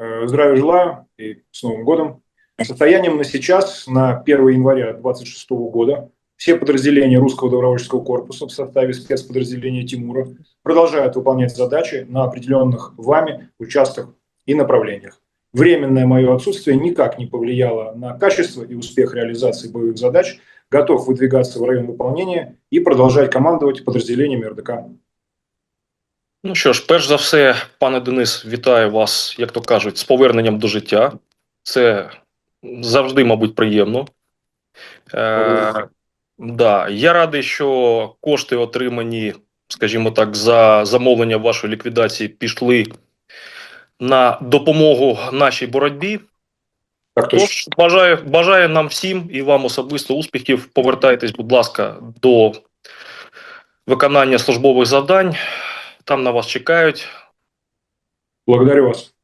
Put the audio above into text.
Э, Здравия желаю и с Новым годом. Состоянием на сейчас, на 1 января 2026 года, все подразделения русского добровольческого корпуса в составе спецподразделения Тимура продолжают выполнять задачи на определенных вами участках и направлениях. Временное мое отсутствие никак не повлияло на качество и успех реализации боевых задач. Готов выдвигаться в район выполнения и продолжать командовать подразделениями РДК. Ну що ж, перш за все, пане Денис, вітаю вас, як то кажуть, з поверненням до життя. Це завжди, мабуть, приємно. Е, да, я радий, що кошти, отримані, скажімо так, за замовлення вашої ліквідації, пішли на допомогу нашій боротьбі. Тож бажаю, бажаю нам всім і вам особисто успіхів. Повертайтесь, будь ласка, до виконання службових завдань. Там на вас чекають. Благодарю вас.